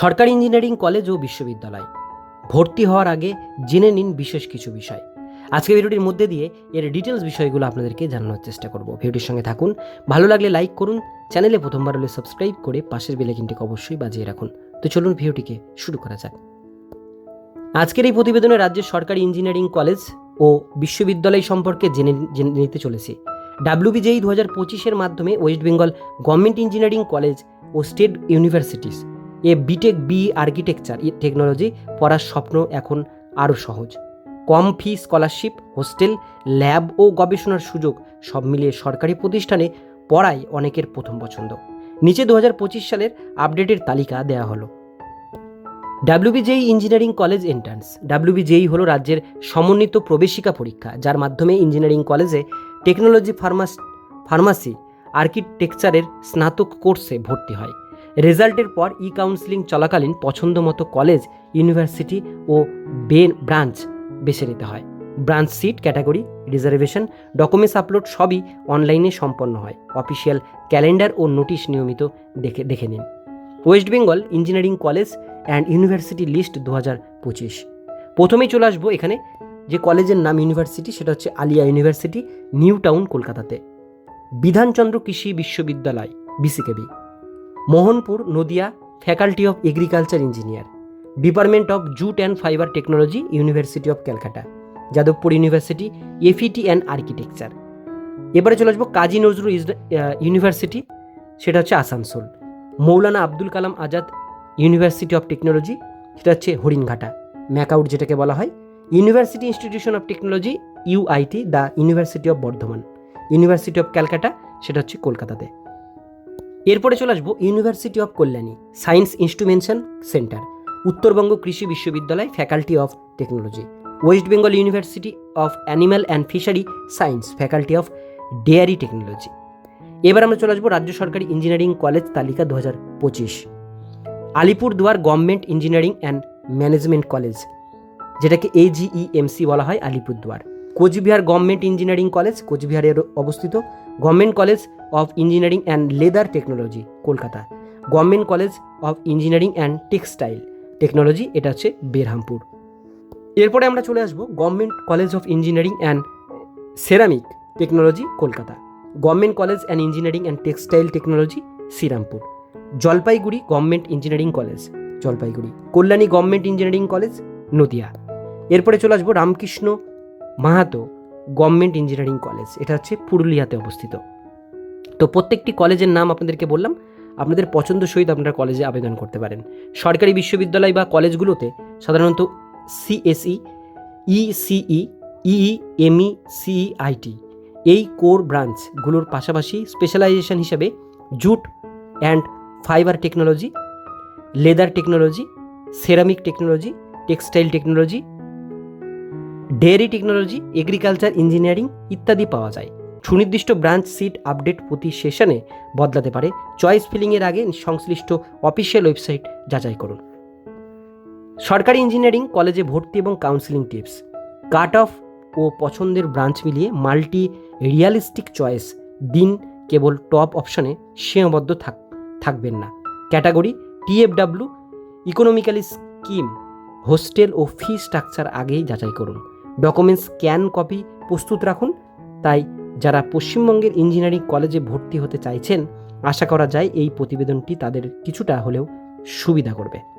সরকারি engineering college ও বিশ্ববিদ্যালয়। ভর্তি হওয়ার আগে জেনে নিন বিশেষ কিছু বিষয়। আজকে ভিডিওটির মধ্যে দিয়ে এর ডিটেলস বিষয়গুলো আপনাদেরকে জানানোর চেষ্টা করব। ভিডিওটির সঙ্গে থাকুন, ভালো লাগলে লাইক করুন, চ্যানেলে প্রথমবার হলে সাবস্ক্রাইব করে পাশের বেলাইকিনটিকে অবশ্যই বাজিয়ে রাখুন। তো চলুন ভিডিওটিকে শুরু করা যাক। আজকের এই প্রতিবেদনে রাজ্যের সরকারি ইঞ্জিনিয়ারিং কলেজ ও বিশ্ববিদ্যালয় সম্পর্কে জেনে জেনে নিতে চলেছি। ডাব্লিউবিজেই দু হাজার পঁচিশের মাধ্যমে West Bengal government engineering college ও স্টেট ইউনিভার্সিটিস এ বিটেক বি আর্কিটেকচার টেকনোলজি পড়ার স্বপ্ন এখন আরও সহজ। কম ফি স্কলারশিপ হোস্টেল ল্যাব ও গবেষণার সুযোগ সব মিলিয়ে সরকারি প্রতিষ্ঠানে পড়াই অনেকের প্রথম পছন্দ। নিচে দু হাজার পঁচিশ সালের আপডেটের তালিকা দেওয়া হলো। WBJEE engineering college entrance WBJEE হলো রাজ্যের সমন্বিত প্রবেশিকা পরীক্ষা, যার মাধ্যমে ইঞ্জিনিয়ারিং কলেজে টেকনোলজি ফার্মাস ফার্মাসি আর্কিটেকচারের স্নাতক কোর্সে ভর্তি হয়। রেজাল্টের পর ই কাউন্সিলিং চলাকালীন পছন্দ মতো কলেজ, ইউনিভার্সিটি ও বেন ব্রাঞ্চ বেছে নিতে হয়। Branch seat, category, reservation, documents upload সবই অনলাইনে সম্পন্ন হয়। অফিসিয়াল ক্যালেন্ডার ও নোটিশ নিয়মিত দেখে দেখে নিন। West Bengal engineering college and university list দু হাজার পঁচিশ। প্রথমেই চলে আসব এখানে যে কলেজের নাম ইউনিভার্সিটি, সেটা হচ্ছে আলিয়া ইউনিভার্সিটি, নিউ টাউন, কলকাতাতে। বিধানচন্দ্র কৃষি বিশ্ববিদ্যালয়, BCKV. Mohanpur Nadia faculty of agriculture engineer department of jute and fibre technology university of Calcutta Jadavpur university FET and architecture এবারে চলে আসব কাজী নজরুল ইউনিভার্সিটি সেটা হচ্ছে Asansol. Maulana Abdul Kalam Azad university of technology সেটা হচ্ছে হরিণঘাটা ম্যাকআউট যেটাকে বলা হয়। University institution of technology UIT the university of Bardhaman university of Calcutta সেটা হচ্ছে কলকাতাতে। এরপরে চলে আসব university of Kalyani science instrumentation centre Uttarbanga কৃষি বিশ্ববিদ্যালয় faculty of technology West Bengal university of animal and fishery science faculty of dairy technology এবার আমরা চলে আসব রাজ্য সরকারি ইঞ্জিনিয়ারিং কলেজ তালিকা দু হাজার পঁচিশ। Alipurduar government engineering and management college যেটাকে এজিইএমসি বলা হয় Alipurduar. Cooch Behar government engineering college কোচবিহারে অবস্থিত। Government college of engineering and leather technology Kolkata government college of engineering and textile technology এটা হচ্ছে বেরহামপুর এরপরে আমরা চলে আসব government college of engineering and ceramic technology Kolkata government college and engineering and textile technology Serampore Jalpaiguri government engineering college Jalpaiguri Kalyani government engineering college Nadia এরপরে চলে আসব Ramakrishna Mahato government engineering college. এটা হচ্ছে পুরুলিয়াতে অবস্থিত। তো প্রত্যেকটি কলেজের নাম আপনাদেরকে বললাম, আপনাদের পছন্দ সহিত আপনারা কলেজে আবেদন করতে পারেন। সরকারি বিশ্ববিদ্যালয় বা কলেজগুলোতে সাধারণত CSE, ECE EE ME CEIT এই কোর ব্রাঞ্চগুলোর পাশাপাশি স্পেশালাইজেশন হিসাবে jute and fibre technology, leather technology, ceramic technology, textile technology dairy technology, agriculture engineering ইত্যাদি পাওয়া যায়। সুনির্দিষ্ট ব্রাঞ্চ সিট আপডেট প্রতি সেশনে বদলাতে পারে। চয়েস ফিলিংয়ের আগে সংশ্লিষ্ট অফিসিয়াল ওয়েবসাইট যাচাই করুন। সরকারি ইঞ্জিনিয়ারিং কলেজে ভর্তি এবং কাউন্সিলিং টিপস। কাট অফ ও পছন্দের ব্রাঞ্চ মিলিয়ে মাল্টি রিয়ালিস্টিক চয়েস। দিন কেবল টপ অপশনে সীমাবদ্ধ থাক, থাকবেন না। Category TFW economically scheme, hostel ও ফি স্ট্রাকচার আগেই যাচাই করুন। ডকুমেন্টস স্ক্যান কপি প্রস্তুত রাখুন। তাই যারা পশ্চিমবঙ্গের ইঞ্জিনিয়ারিং কলেজে ভর্তি হতে চাইছেন, আশা করা যায় এই প্রতিবেদনটি তাদের কিছুটা হলেও সুবিধা করবে।